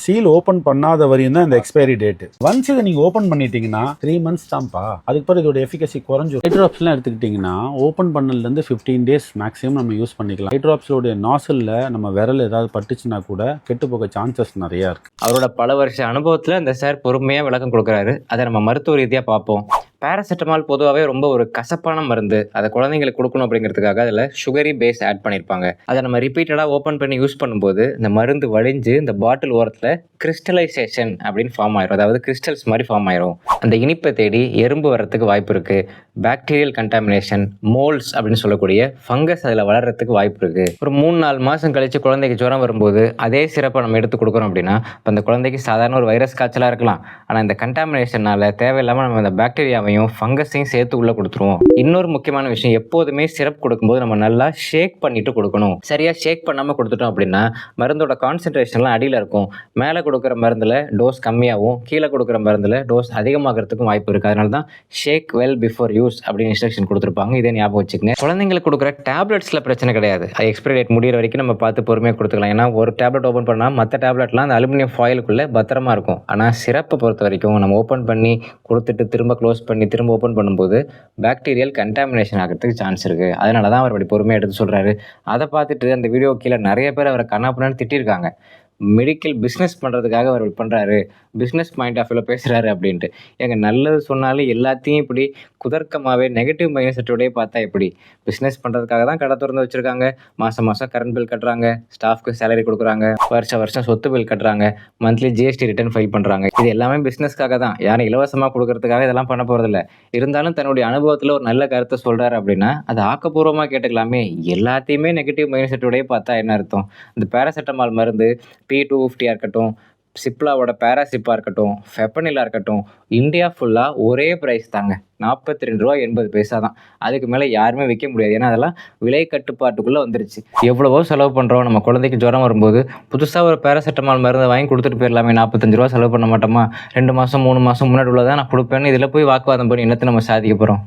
Seal open பண்ணாத வரையும் தான் இந்த எக்ஸ்பைரி டேட் ஒன்ஸ் இதை நீங்க ஓபன் பண்ணிட்டீங்கன்னா த்ரீ மந்த்ஸ் தான்ப்பா. அதுக்கு பிறகு இதோட எஃபிகசி குறைஞ்சிரும். ஹைட்ராப்ஸ்லாம் எடுத்துக்கிட்டிங்கன்னா ஓப்பன் பண்ணதுலேருந்து ஃபிஃப்டீன் டேஸ் மேக்ஸிமம் நம்ம யூஸ் பண்ணிக்கலாம். ஹை நாசல்ல நாசலில் நம்ம விரல் ஏதாவது பட்டுச்சுன்னா கூட கெட்டு போக சான்சஸ் நிறையா இருக்கு. அவரோட பல வருஷ அனுபவத்தில் இந்த சார் பொறுமையாக விளக்கம் கொடுக்குறாரு. அதை நம்ம மருத்துவ ரீதியாக பார்ப்போம். பேராசிட்டமால் பொதுவாகவே ரொம்ப ஒரு கசப்பான மருந்து. அதை குழந்தைங்களுக்கு கொடுக்கணும் அப்படிங்கிறதுக்காக அதில் சுகரி பேஸ் ஆட் பண்ணியிருப்பாங்க அதை நம்ம ரிப்பீட்டடாக ஓப்பன் பண்ணி யூஸ் பண்ணும்போது இந்த மருந்து வழிஞ்சு இந்த பாட்டில் ஓரத்தில் கிறிஸ்டலைசேஷன் அப்படின்னு ஃபார்ம் ஆயிரும். அதாவது கிறிஸ்டல்ஸ் மாதிரி ஃபார்ம் ஆயிரும். அந்த இனிப்பை தேடி எறும்பு வர்றதுக்கு வாய்ப்பு இருக்குது பாக்டீரியல் கண்டாமினேஷன் மோல்ஸ் அப்படின்னு சொல்லக்கூடிய ஃபங்கஸ் அதில் வளர்றதுக்கு வாய்ப்பு இருக்குது ஒரு மூணு நாலு மாதம் கழித்து குழந்தைக்கு ஜுரம் வரும்போது அதே சிறப்பை நம்ம எடுத்து கொடுக்குறோம் அப்படின்னா இப்போ அந்த குழந்தைக்கு சாதாரண ஒரு வைரஸ் காய்ச்சலாக இருக்கலாம். ஆனால் இந்த கண்டாமினேஷனால் தேவையில்லாமல் நம்ம அந்த பாக்டீரியாவையும் ஃபங்கஸையும் சேர்த்து உள்ளே கொடுத்துருவோம். இன்னொரு முக்கியமான விஷயம் எப்போதுமே சிரப் கொடுக்கும்போது நம்ம நல்லா ஷேக் பண்ணிட்டு கொடுக்கணும். சரியாக ஷேக் பண்ணாமல் கொடுத்துட்டோம் அப்படின்னா மருந்தோட கான்சென்ட்ரேஷன்லாம் அடியில் இருக்கும். மேலே கொடுக்குற மருந்தில் டோஸ் கம்மியாகவும் கீழே கொடுக்குற மருந்தில் டோஸ் அதிகமாகிறதுக்கும் வாய்ப்பு இருக்குது அதனால தான் ஷேக் வெல் பிஃபோர் யூஸ் அப்படின்னு இன்ஸ்ட்ரக்ஷன் கொடுத்துருப்பாங்க. இதே ஞாபகம் வச்சுக்கங்க. குழந்தைங்களுக்கு கொடுக்குற டேப்லெட்ஸில் பிரச்சனை கிடையாது. அது எக்ஸ்பிரி டேட் முடியிற வரைக்கும் நம்ம பார்த்து பொறுமையாக கொடுத்துக்கலாம். ஏன்னா ஒரு டேப்லெட் ஓப்பன் பண்ணால் மற்ற டேப்லெட்லாம் அந்த அலுமினியம் ஃபாயிலுக்குள்ளே பத்திரமா இருக்கும். ஆனால் சிறப்பை பொறுத்த வரைக்கும் நம்ம ஓப்பன் பண்ணி கொடுத்துட்டு திரும்ப க்ளோஸ் பண்ணி திரும்ப ஓப்பன் பண்ணும்போது பாக்டீரியல் கண்டாமினேஷன் ஆகிறதுக்கு சான்ஸ் இருக்குது அதனால தான் அவர் அப்படி பொறுமையாக எடுத்து சொல்கிறாரு அதை பார்த்துட்டு அந்த வீடியோ கீழே நிறைய பேர் அவரை கண்ணாப்புனான்னு திட்டிருக்காங்க. மெடிக்கல் பிஸ்னஸ் பண்ணுறதுக்காக அவர் பண்ணுறாரு பிஸ்னஸ் பாயிண்ட் ஆஃப் வியூவில் பேசுகிறாரு அப்படின்ட்டு. எங்கள் நல்லது சொன்னாலும் எல்லாத்தையும் இப்படி குதர்க்கமாகவே நெகட்டிவ் மைண்ட் செட்டோடய பார்த்தா எப்படி? பிஸ்னஸ் பண்ணுறதுக்காக தான் கடை திறந்து வச்சுருக்காங்க. மாதம் மாதம் கரண்ட் பில் கட்டுறாங்க. ஸ்டாஃப்க்கு சேலரி கொடுக்குறாங்க. வருஷம் வருஷம் சொத்து பில் கட்டுறாங்க. மந்த்லி ஜிஎஸ்டி ரிட்டர்ன் ஃபைல் பண்ணுறாங்க இது எல்லாமே பிஸ்னஸ்க்காக தான். யாரும் இலவசமாக கொடுக்கறதுக்காக இதெல்லாம் பண்ண போகிறதில்ல இருந்தாலும் தன்னுடைய அனுபவத்தில் ஒரு நல்ல கருத்தை சொல்கிறாரு அப்படின்னா அது ஆக்கப்பூர்வமாக கேட்டுக்கலாமே. எல்லாத்தையுமே நெகட்டிவ் மைண்ட் செட்டோடய பார்த்தா என்ன அர்த்தம்? இந்த பேராசெட்டமால் மருந்து பி டூ ஃபிஃப்டியாக இருக்கட்டும் சிப்லாவோட பேராசிப்பாக இருக்கட்டும் ஃபெப்பனிலாக இருக்கட்டும் இந்தியா ஃபுல்லாக ஒரே ப்ரைஸ் தாங்க. நாற்பத்தி ரெண்டு ரூபா எண்பது பைசா தான். அதுக்கு மேலே யாருமே விற்க முடியாது. ஏன்னா அதெல்லாம் விலை கட்டுப்பாட்டுக்குள்ளே வந்துருச்சு. எவ்வளவோ செலவு பண்ணுறோம் நம்ம குழந்தைக்கு ஜுரம் வரும்போது புதுசாக ஒரு பேராசிட்டமால் மருந்து வாங்கி கொடுத்துட்டு போயிடலாமே. நாற்பத்தஞ்சு ரூபா செலவு பண்ண மாட்டோமா? ரெண்டு மாதம் மூணு மாதம் முன்னாடி உள்ளதான் நான் கொடுப்பேன்னு இதில் போய் வாக்குவாதம் பண்ணி என்னத்தை நம்ம சாதிக்க போகிறோம்